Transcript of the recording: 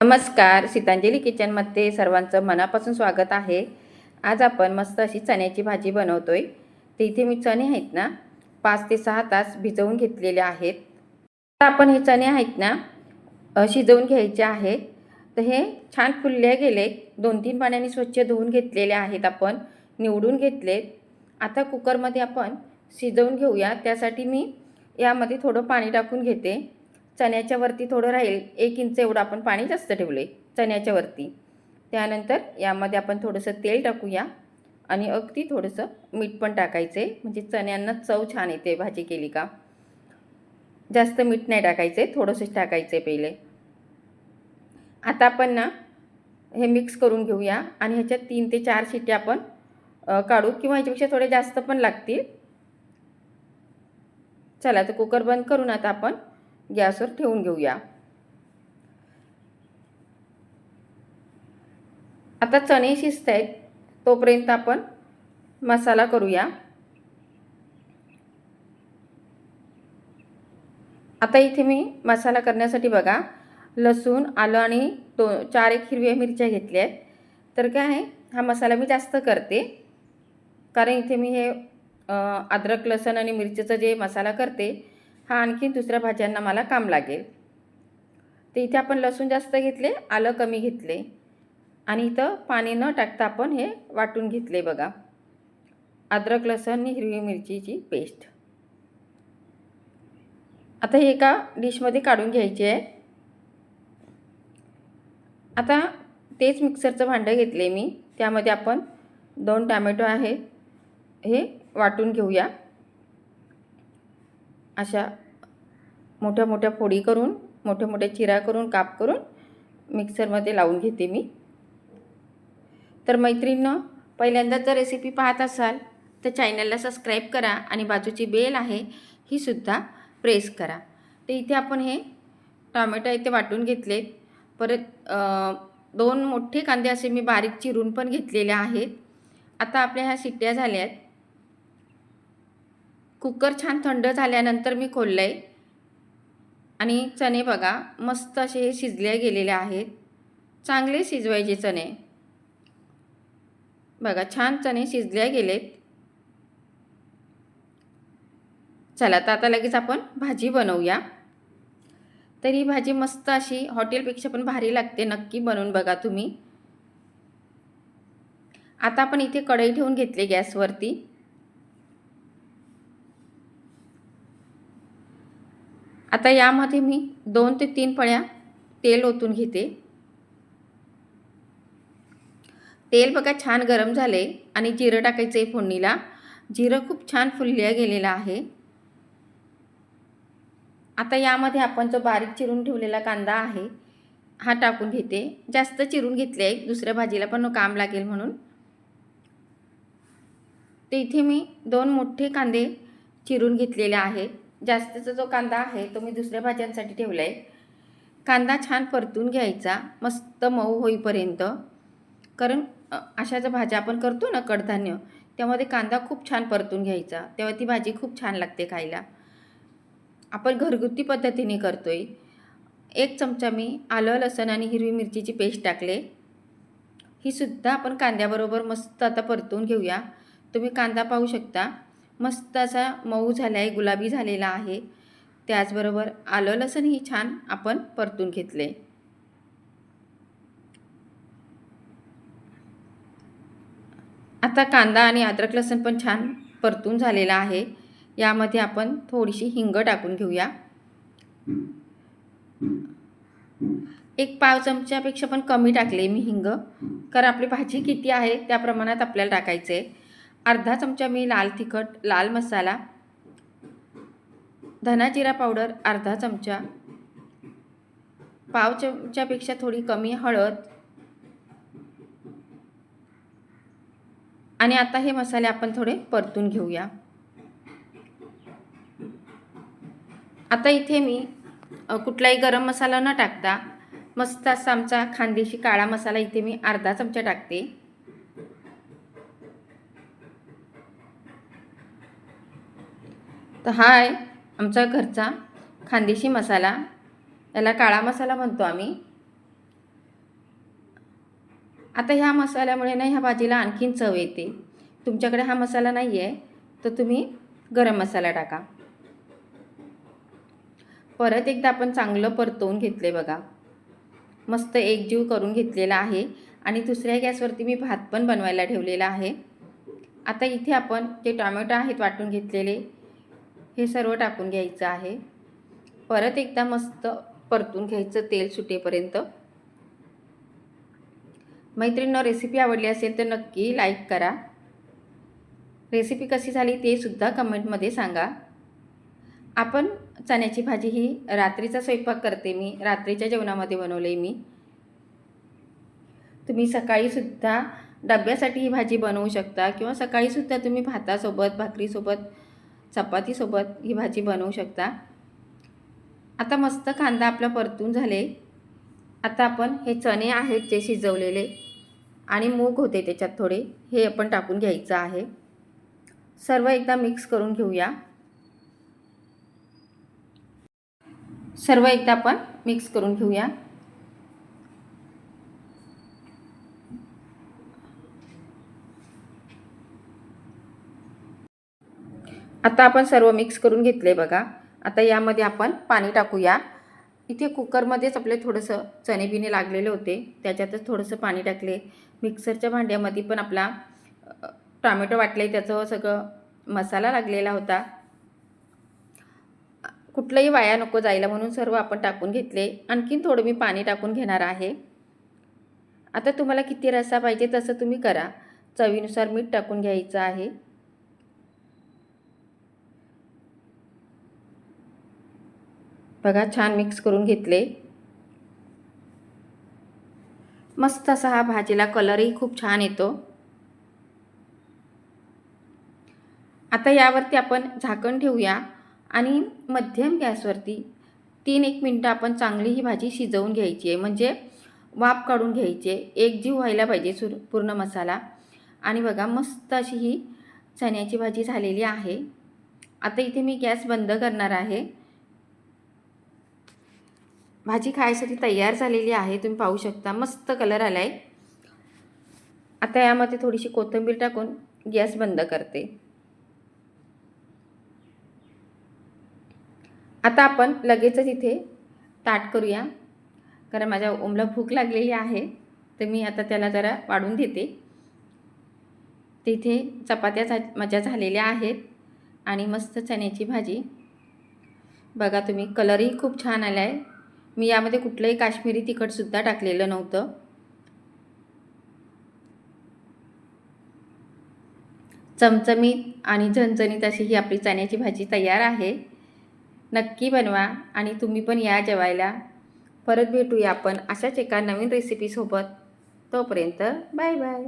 नमस्कार सीतांजली किचनमध्ये सर्वांचं मनापासून स्वागत आहे. आज आपण मस्त अशी चण्याची भाजी बनवतो तर इथे मी चणे आहेत ना पाच ते सहा तास भिजवून घेतलेले आहेत. आता आपण हे चणे आहेत ना शिजवून घ्यायचे आहेत तर हे छान फुलले गेले. दोन तीन पाण्याने स्वच्छ धुवून घेतलेले आहेत आपण निवडून घेतले. आता कुकरमध्ये आपण शिजवून घेऊया. त्यासाठी मी यामध्ये थोडं पाणी टाकून घेते. चण्याच्या वरती थोडं राहील एक इंच एवढं आपण पाणी जास्त ठेवले चण्याच्या वरती त्यानंतर यामध्ये आपण थोडंसं तेल टाकूया आणि अगदी थोडंसं मीठ पण टाकायचं आहे म्हणजे चण्यांना चव छान येते भाजी केली का. जास्त मीठ नाही टाकायचं आहे थोडंसंच आहे पहिले. आता आपण ना हे मिक्स करून घेऊया आणि ह्याच्यात तीन ते चार शिट्या आपण काढू किंवा ह्याच्यापेक्षा थोडे जास्त पण लागतील. चला तर कुकर बंद करून आता आपण गॅसवर ठेवून घेऊया. आता चणे शिजत आहेत तोपर्यंत आपण मसाला करूया. आता इथे मी मसाला करण्यासाठी बघा लसूण आलं आणि दो चार एक हिरव्या मिरच्या घेतल्या आहेत. तर काय आहे हा मसाला मी जास्त करते. कारण इथे मी हे अद्रक लसण आणि मिरचीचं जे मसाला करते हा आणखी दुसऱ्या भाज्यांना मला काम लागेल. तर इथे आपण लसूण जास्त घेतले आलं कमी घेतले. आणि इथं पाणी न टाकता आपण हे वाटून घेतले बघा. अद्रक लसण आणि हिरवी मिरचीची पेस्ट. आता हे एका डिशमध्ये काढून घ्यायची आहे. आता तेच मिक्सरचं भांडं घेतले मी. त्यामध्ये आपण दोन टॅमॅटो आहे हे वाटून घेऊया. अशा मोठ्या मोठ्या फोडी करून मोठ्या मोठ्या चिरा करून काप करून मिक्सरमध्ये लावून घेते मी. तर मैत्रिणीनं पहिल्यांदा जर रेसिपी पाहत असाल तर चॅनलला सबस्क्राईब करा आणि बाजूची बेल आहे ही सुद्धा प्रेस करा. तर इथे आपण हे टॉमॅटो इथे वाटून घेतलेत. परत दोन मोठे कांदे असे मी बारीक चिरून पण घेतलेले आहेत. आता आपल्या ह्या शिट्ट्या झाल्या आहेत कुकर छान थंड झाल्यानंतर मी खोललं आहे आणि चणे बघा मस्त असे हे शिजले गेलेले आहेत. चांगले शिजवायचे चणे. बघा छान चणे शिजले गेलेत. चला तर आता लगेच आपण भाजी बनवूया. तर ही भाजी मस्त अशी हॉटेलपेक्षा पण भारी लागते नक्की बनवून बघा तुम्ही. आता आपण इथे कढई ठेवून घेतली गॅसवरती. आता यामध्ये मी दोन ते तीन पळ्या तेल ओतून घेते. तेल बघा छान गरम झाले आणि जिरं टाकायचं आहे फोडणीला. जिरं खूप छान फुलल्या गेलेलं आहे. आता यामध्ये आपण जो बारीक चिरून ठेवलेला कांदा आहे हा टाकून घेते. जास्त चिरून घेतले आहे दुसऱ्या भाजीला पण काम लागेल म्हणून. ते इथे मी दोन मोठे कांदे चिरून घेतलेले आहे जास्तीचा जो कांदा आहे तो मी दुसऱ्या भाज्यांसाठी ठेवला आहे कांदा छान परतून घ्यायचा मस्त मऊ होईपर्यंत. कारण अशा ज्या भाज्या आपण करतो ना कडधान्य त्यामध्ये कांदा खूप छान परतून घ्यायचा. तेव्हा ती भाजी खूप छान लागते खायला. आपण घरगुती पद्धतीने करतो आहे एक चमचा मी आलं लसण आणि हिरवी मिरचीची पेस्ट टाकले. ही सुद्धा आपण कांद्याबरोबर मस्त आता परतून घेऊया. तुम्ही कांदा पाहू शकता. मस्त असा मऊ झाला आहे गुलाबी झालेला आहे. त्याचबरोबर आलं लसणही छान आपण परतून घेतले. आता कांदा आणि अद्रक लसण पण छान परतून झालेला आहे. यामध्ये आपण थोडीशी हिंग टाकून घेऊया. एक पाव चमच्यापेक्षा पण कमी टाकले मी हिंग. कारण आपली भाजी किती आहे त्या प्रमाणात आपल्याला टाकायचं आहे अर्धा चमचा मी लाल तिखट लाल मसाला धना जिरा पावडर अर्धा चमचा पाव चमच्यापेक्षा थोडी कमी हळद आणि आता हे मसाले आपण थोडे परतून घेऊया. आता इथे मी कुठलाही गरम मसाला न टाकता मस्त असा आमचा खानदेशी काळा मसाला इथे मी अर्धा चमचा टाकते. तर हा आहे आमचा घरचा खानदेशी मसाला याला काळा मसाला म्हणतो आम्ही. आता ह्या मसाल्यामुळे ना ह्या भाजीला आणखीन चव येते. तुमच्याकडे हा मसाला नाही आहे तर तुम्ही गरम मसाला टाका. परत एकदा आपण चांगलं परतवून घेतले बघा. मस्त एकजीव करून घेतलेला आहे आणि दुसऱ्या गॅसवरती मी भात पण बनवायला ठेवलेला आहे. आता इथे आपण जे टॉमॅटो आहेत वाटून घेतलेले हे सर्व टाकून घ्यायचं आहे. परत एकदा मस्त परतून घ्यायचं तेल सुटेपर्यंत. मैत्रिणींना रेसिपी आवडली असेल तर नक्की लाईक करा. रेसिपी कशी झाली ते सुद्धा कमेंटमध्ये सांगा. आपण चण्याची भाजी ही रात्रीचा स्वयंपाक करते मी. रात्रीच्या जेवणामध्ये बनवले मी. तुम्ही सकाळीसुद्धा डब्यासाठी ही भाजी बनवू शकता किंवा सकाळीसुद्धा तुम्ही भातासोबत भाकरीसोबत चपातीसोबत ही भाजी बनवू शकता. आता मस्त कांदा आपला परतून झाले. आता आपण हे चणे आहेत जे शिजवलेले आणि मूग होते त्याच्यात थोडे हे आपण टाकून घ्यायचं आहे. सर्व एकदा मिक्स करून घेऊया. सर्व एकदा आपण मिक्स करून घेऊया. आता आपण सर्व मिक्स करून घेतले बघा. आता यामध्ये आपण पाणी टाकूया. इथे कुकरमध्येच आपले थोडंसं चणे लागलेले होते. त्याच्यातच थोडंसं पाणी टाकले. मिक्सरच्या भांड्यामध्ये पण आपला टॉमॅटो वाटले त्याचं सगळं मसाला लागलेला होता. कुठलंही वाया नको जायला म्हणून सर्व आपण टाकून घेतले. आणखीन थोडं मी पाणी टाकून घेणार आहे. आता तुम्हाला किती रस्सा पाहिजे तसं तुम्ही करा. चवीनुसार मीठ टाकून घ्यायचं आहे. बघा छान मिक्स करून घेतले. मस्त असा हा भाजीला कलरही खूप छान येतो. आता यावरती आपण झाकण ठेवूया आणि मध्यम गॅसवरती तीन एक मिनटं आपण चांगली ही भाजी शिजवून घ्यायची आहे. म्हणजे वाफ काढून घ्यायची आहे. एक जीव व्हायला पाहिजे सुर पूर्ण मसाला. आणि बघा मस्त अशी ही चण्याची भाजी झालेली आहे. आता इथे मी गॅस बंद करणार आहे. भाजी खायसाठी तयार झालेली आहे. तुम्ही पाहू शकता. मस्त कलर आला आहे आता यामध्ये थोडीशी कोथिंबीर टाकून गॅस बंद करते. आता आपण लगेचच इथे ताट करूया. कारण माझ्या ओमला भूक लागलेली आहे. तर मी आता त्याला जरा वाढून देते. तिथे चपात्या झा माझ्या झालेल्या आहेत. आणि मस्त चण्याची भाजी. बघा तुम्ही कलरही खूप छान आला आहे मी यामध्ये कुठलंही काश्मीरी तिखटसुद्धा टाकलेलं नव्हतं. चमचमीत आणि झणझणीत अशी ही आपली चण्याची भाजी तयार आहे. नक्की बनवा आणि तुम्ही पण या जेवायला. परत भेटूया आपण अशाच एका नवीन रेसिपीसोबत तोपर्यंत बाय बाय.